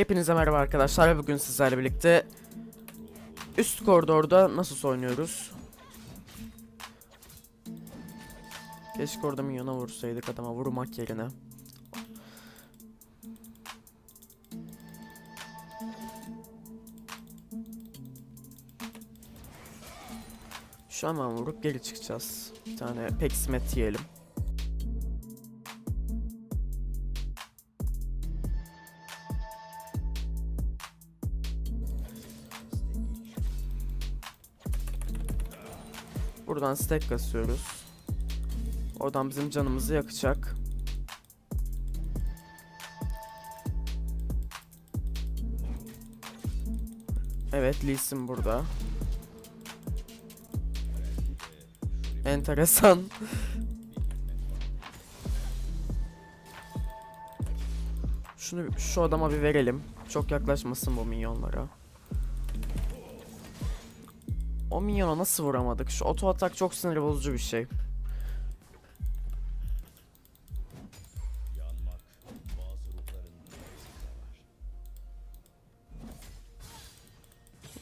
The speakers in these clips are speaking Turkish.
Hepinize merhaba arkadaşlar. Bugün sizlerle birlikte üst koridorda nasıl oynuyoruz? Keşke orada minyona vursaydık adama vurmak yerine. Şu an vurup geri çıkacağız. Bir tane peksimet yiyelim. Buradan stack kasıyoruz. Oradan bizim canımızı yakacak. Evet Lee Sin burada. Enteresan. Şunu şu adama bir verelim. Çok yaklaşmasın bu minyonlara. O minyona nasıl vuramadık? Şu oto atak çok sinir bozucu bir şey.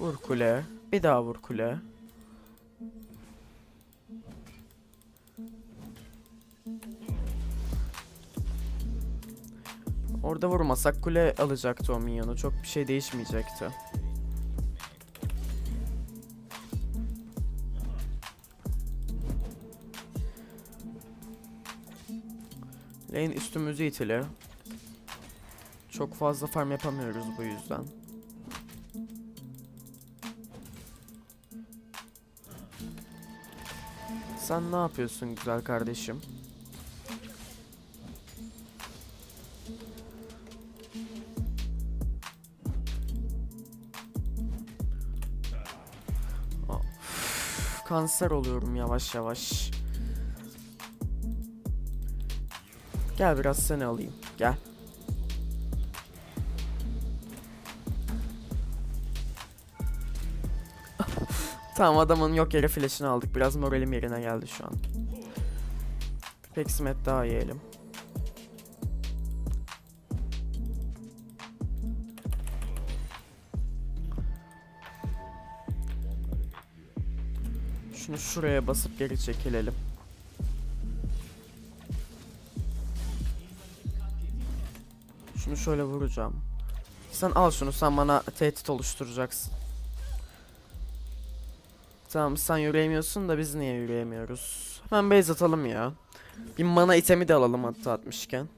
Vur kule. Bir daha vur kule. Orada vurmasak kule alacaktı o minyonu. Çok bir şey değişmeyecekti. Lane üstümüzü itili. Çok fazla farm yapamıyoruz bu yüzden. Sen ne yapıyorsun güzel kardeşim? Kanser oluyorum yavaş yavaş. Gel biraz seni alayım. Gel. tamam adamın yok yere flash'ını aldık. Biraz moralim yerine geldi şu an. Bir Peksimet daha yiyelim. Şunu şuraya basıp geri çekilelim. Şunu şöyle vuracağım. Sen al şunu sen bana tehdit oluşturacaksın. Tamam sen yürüyemiyorsun da biz niye yürüyemiyoruz? Hemen base atalım ya. Bir mana itemi de alalım hatta atmışken.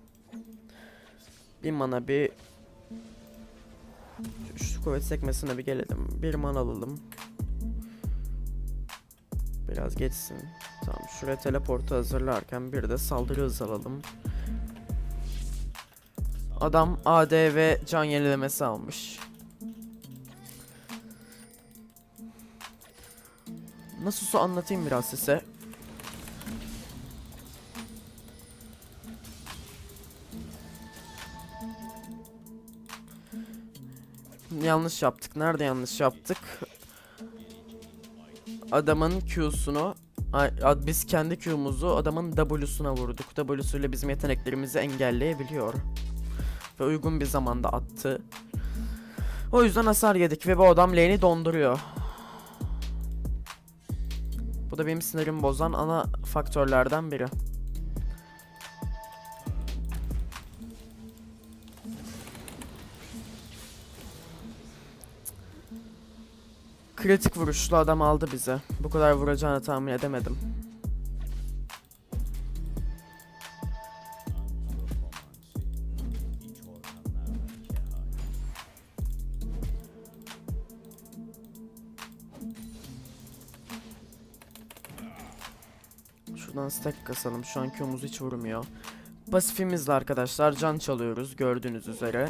Bir mana bir... Şu, kuvvet sekmesine bir gelelim. Bir mana alalım. Biraz geçsin. Tamam şuraya teleportu hazırlarken bir de saldırı hızı alalım. Adam AD ve can yenilemesi almış. Nasılsa anlatayım biraz size. Yanlış yaptık. Nerede yanlış yaptık? Adamın Q'sunu biz kendi Q'muzu adamın W'suna vurduk. W'suyla bizim yeteneklerimizi engelleyebiliyor. Ve uygun bir zamanda attı. O yüzden hasar yedik ve bu adam lane'i donduruyor. Bu da benim sinirimi bozan ana faktörlerden biri. Kritik vuruşlu adam aldı bize. Bu kadar vuracağını tahmin edemedim. Şuradan stack kasalım. Şu an Q'muz hiç vurmuyor. Pasifimizle arkadaşlar can çalıyoruz gördüğünüz üzere.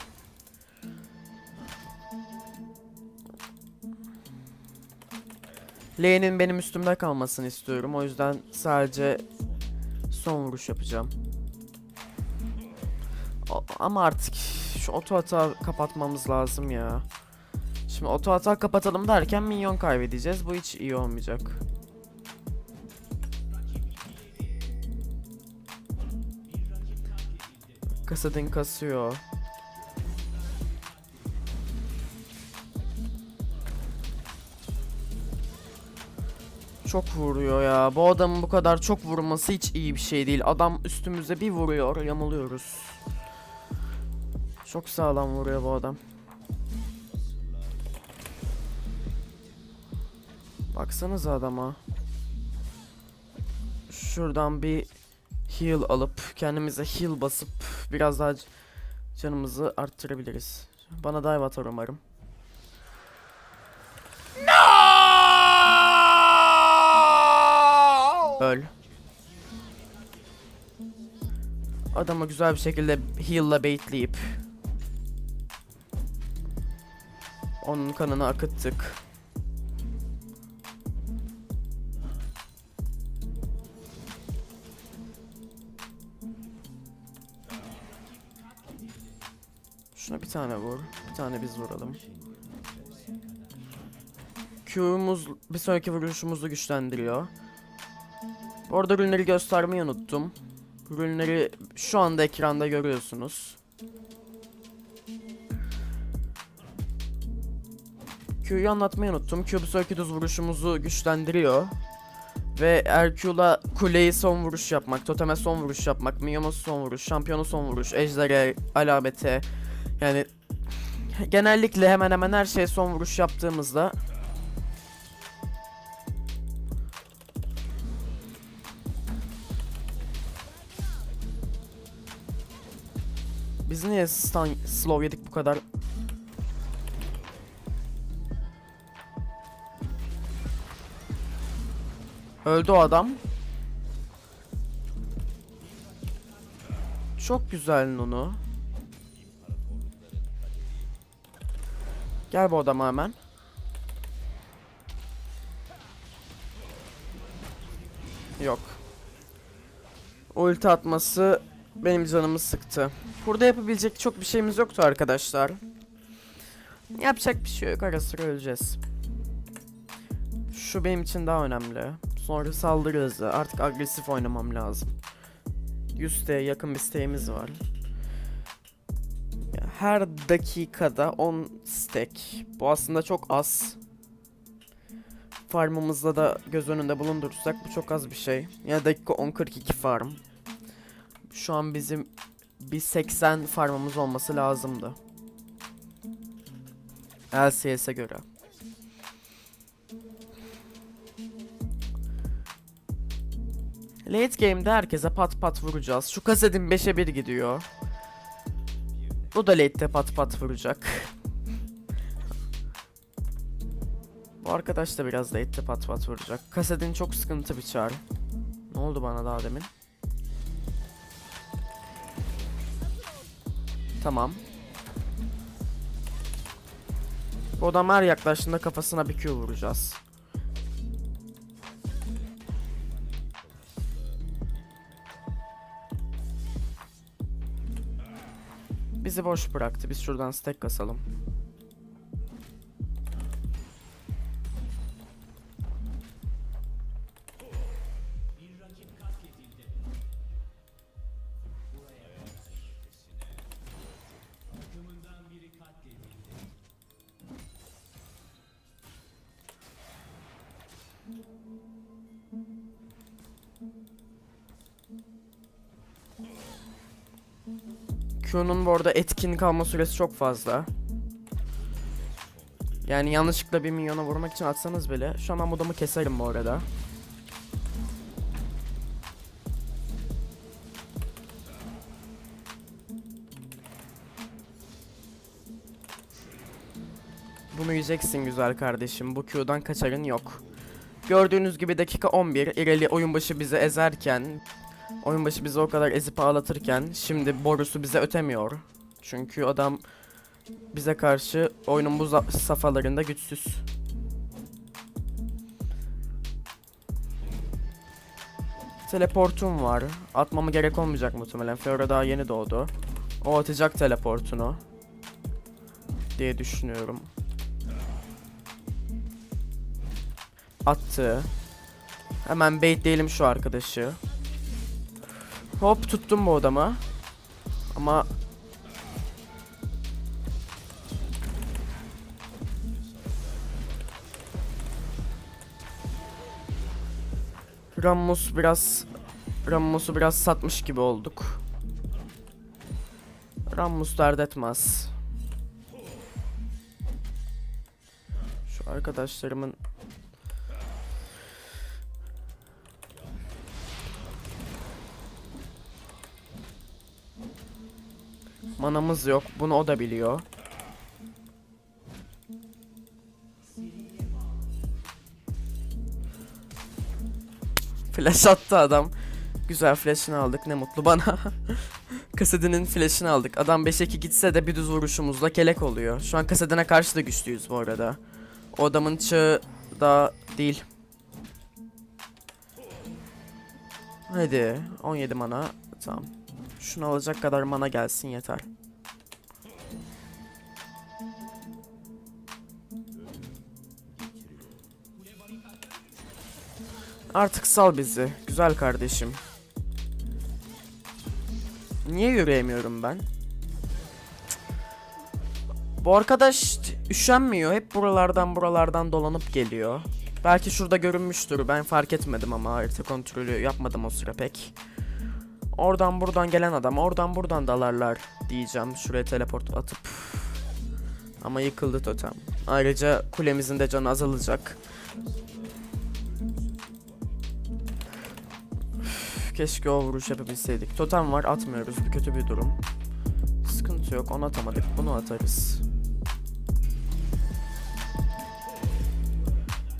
Lane'in benim üstümde kalmasını istiyorum. O yüzden sadece son vuruş yapacağım. O- ama artık şu oto hata kapatmamız lazım ya. Şimdi oto hata kapatalım derken minyon kaybedeceğiz. Bu hiç iyi olmayacak. kasadın kasıyor. Çok vuruyor ya. Bu adamın bu kadar çok vurması hiç iyi bir şey değil. Adam üstümüze bir vuruyor, yamuluyoruz. Çok sağlam vuruyor bu adam. Baksanıza adama. Şuradan bir heal alıp kendimize heal basıp biraz daha canımızı arttırabiliriz. Bana dive atar umarım. Öl. Adamı güzel bir şekilde heal'la baitleyip onun kanını akıttık. Şuna bir tane vur. Bir tane biz vuralım. Q'muz bir sonraki vuruşumuzu güçlendiriyor. Bu arada ürünleri göstermeyi unuttum. Ürünleri şu anda ekranda görüyorsunuz. Q'yu anlatmayı unuttum. Q bir sonraki düz vuruşumuzu güçlendiriyor. Ve Erq'la kuleyi son vuruş yapmak, toteme son vuruş yapmak, minyona son vuruş, şampiyonu son vuruş, ejdere, alamete yani genellikle hemen hemen her şeye son vuruş yaptığımızda Biz niye stun, slow yedik bu kadar? Öldü o adam. Çok güzel Nunu. Gel bu adama hemen. Yok. Ulti atması benim canımı sıktı. Burada yapabilecek çok bir şeyimiz yoktu arkadaşlar. Yapacak bir şey yok. Ara sıra öleceğiz. Şu benim için daha önemli. Sonra saldırı hızı. Artık agresif oynamam lazım. 100 yakın bir siteğimiz var. Her dakikada 10 stack. Bu aslında çok az. Farmımızda da göz önünde bulundurursak bu çok az bir şey. Yani dakika 10-42 farm. Şu an bizim bir 80 farmımız olması lazımdı. LCS'e göre. Late game'de herkese pat pat vuracağız. Şu kasetin 5'e 1 gidiyor. Bu da late'de pat pat vuracak. Bu arkadaş da biraz late'de pat pat vuracak. Kasetin çok sıkıntı bir çağrı. Ne oldu bana daha demin? Tamam. Bu adam her yaklaştığında kafasına bir Q vuracağız. Bizi boş bıraktı. Biz şuradan stack kasalım. Q'nun bu arada etkin kalma süresi çok fazla. Yani yanlışlıkla bir milyona vurmak için atsanız bile. Şu an adamı keserim bu arada. Bunu yiyeceksin güzel kardeşim. Bu Q'dan kaçarın yok. Gördüğünüz gibi dakika 11. İreli oyun başı bizi ezerken Oyun başı bizi o kadar ezip ağlatırken şimdi borusu bize ötemiyor. Çünkü adam bize karşı oyunun bu safhalarında güçsüz. Teleportum var. Atmama gerek olmayacak muhtemelen. Fiora daha yeni doğdu. O atacak teleportunu. Diye düşünüyorum. Attı. Hemen baitleyelim şu arkadaşı. Hop tuttum bu adamı. Ama Rammus biraz Rammus'u biraz satmış gibi olduk. Rammus dert etmez. Şu arkadaşlarımın Manamız yok. Bunu o da biliyor. Flash attı adam. Güzel flash'ını aldık. Ne mutlu bana. Kasedinin flash'ını aldık. Adam 5'e 2 gitse de bir düz vuruşumuzla kelek oluyor. Şu an Kasedine karşı da güçlüyüz bu arada. O adamın çağı da değil. Hadi 17 mana. Tamam. Şunu alacak kadar mana gelsin yeter. Artık sal bizi. Güzel kardeşim. Niye yürüyemiyorum ben? Bu arkadaş üşenmiyor. Hep buralardan buralardan dolanıp geliyor. Belki şurada görünmüştür. Ben fark etmedim ama harita kontrolü yapmadım o sıra pek. Oradan buradan gelen adam oradan buradan dalarlar diyeceğim. Şuraya teleport atıp. Ama yıkıldı totem. Ayrıca kulemizin de canı azalacak. Keşke o vuruş yapabilseydik. Totem var atmıyoruz. Bu kötü bir durum. Sıkıntı yok. Onu atamadık. Bunu atarız.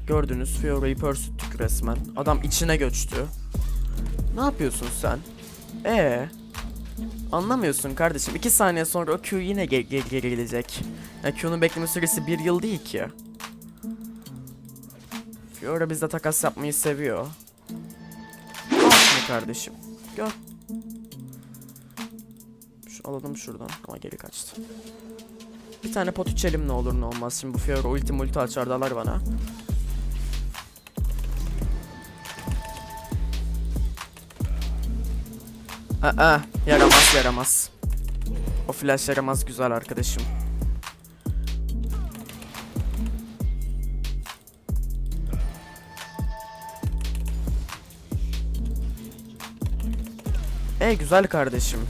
Gördünüz Fiora'yı pörsüttük resmen. Adam içine göçtü. Ne yapıyorsun sen? Ee, Anlamıyorsun kardeşim. 2 saniye sonra o Q yine ge- ge- geri gelecek. Ya Q'nun bekleme süresi bir yıl değil ki. Fiora bizde takas yapmayı seviyor. Kardeşim. Gör. Şu alalım şuradan ama geri kaçtı. Bir tane pot içelim ne olur ne olmaz. Şimdi bu Fiora ulti multi açar dalar bana. Aa, yaramaz yaramaz. O flash yaramaz güzel arkadaşım. Güzel kardeşim.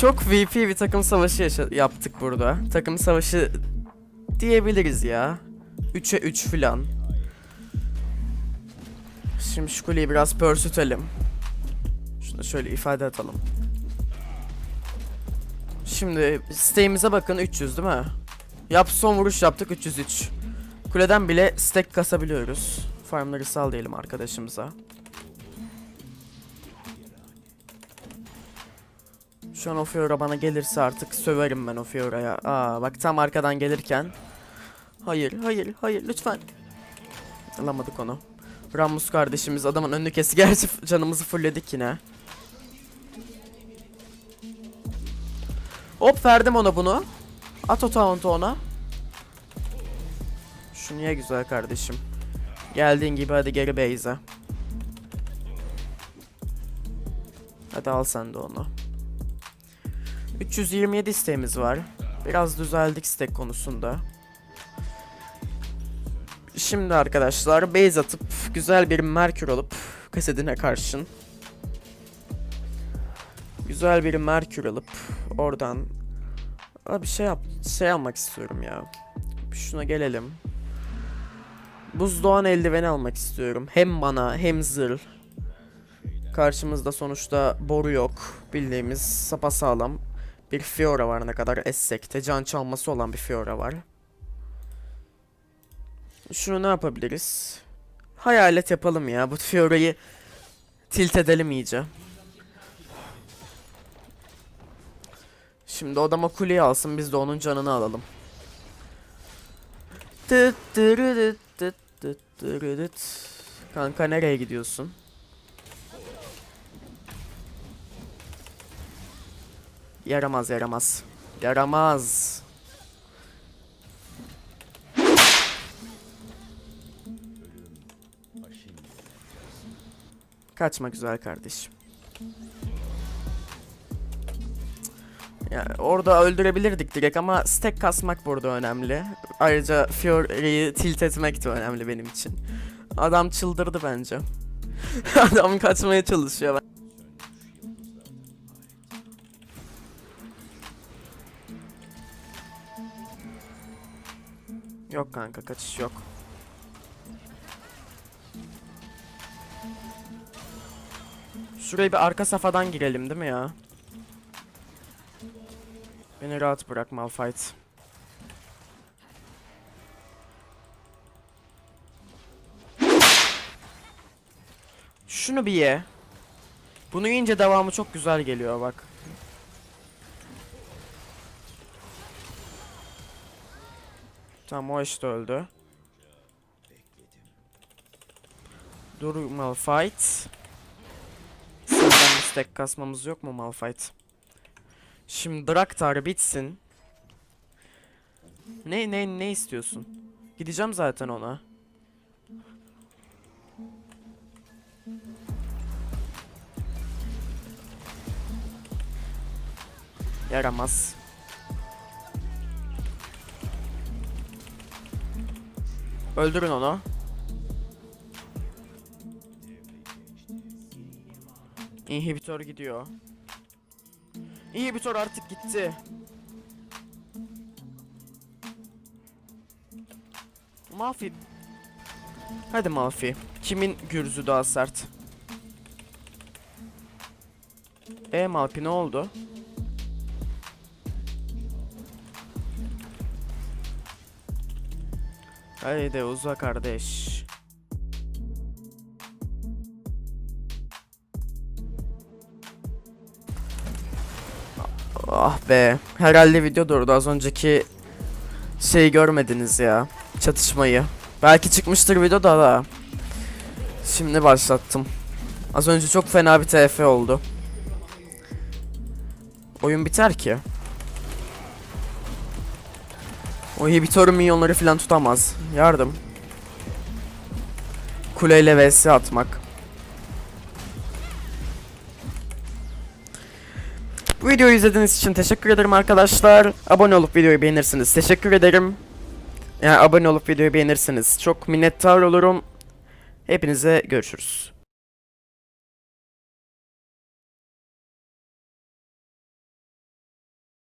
Çok VP bir takım savaşı yaptık burada. Takım savaşı diyebiliriz ya. 3'e 3 filan. Şimdi şu kuleyi biraz pörsütelim. Şunu şöyle ifade atalım. Şimdi stack'imize bakın 300 değil mi? Yap son vuruş yaptık 303. Kuleden bile stack kasabiliyoruz. Farmları sal diyelim arkadaşımıza. Şu an o bana gelirse artık söverim ben o Fiora'ya. Aa bak tam arkadan gelirken. Hayır, hayır, hayır lütfen. Alamadık onu. Rammus kardeşimiz adamın önünü kesti. Gerçi canımızı fullledik yine. Hop verdim ona bunu. At o taunt'u ona. Şu niye güzel kardeşim. Geldiğin gibi hadi geri base'e. Hadi al sen de onu. 327 isteğimiz var. Biraz düzeldik stack konusunda. Şimdi arkadaşlar base atıp güzel bir Merkür alıp kasedine karşın. Güzel bir Merkür alıp oradan Aa, bir şey yap şey almak istiyorum ya. Şuna gelelim. Buzdoğan eldiveni almak istiyorum. Hem bana hem zırh. Karşımızda sonuçta boru yok. Bildiğimiz sapasağlam bir Fiora var ne kadar essek de can çalması olan bir Fiora var. Şunu ne yapabiliriz? Hayalet yapalım ya. Bu Fiora'yı tilt edelim iyice. Şimdi odama kuleyi alsın biz de onun canını alalım. Tıt tırıdıt tıt tıt tırıdıt. Kanka nereye gidiyorsun? Yaramaz yaramaz. Yaramaz. Kaçma güzel kardeşim. Yani orada öldürebilirdik direkt ama stack kasmak burada önemli. Ayrıca Fury'yi tilt etmek de önemli benim için. Adam çıldırdı bence. Adam kaçmaya çalışıyor. Yok kanka kaçış yok. Şuraya bir arka safadan girelim değil mi ya? Beni rahat bırak Malphite. Şunu bir ye. Bunu yiyince devamı çok güzel geliyor bak. Tamam o işte öldü. Dur Malphite. Senden bir stack kasmamız yok mu Malphite? Şimdi Draktar bitsin. Ne ne ne istiyorsun? Gideceğim zaten ona. Yaramaz. Öldürün onu. İnhibitör gidiyor. İnhibitör artık gitti. Malfi. Hadi Malfi. Kimin gürzü daha sert? E Malfi ne oldu? Haydi uza kardeş. Ah be. Herhalde video durdu. Az önceki şeyi görmediniz ya. Çatışmayı. Belki çıkmıştır videoda da. Şimdi başlattım. Az önce çok fena bir TF oldu. Oyun biter ki. O Hibitoru minyonları falan tutamaz. Yardım. Kuleyle vs atmak. Bu videoyu izlediğiniz için teşekkür ederim arkadaşlar. Abone olup videoyu beğenirsiniz. Teşekkür ederim. Yani abone olup videoyu beğenirsiniz. Çok minnettar olurum. Hepinize görüşürüz.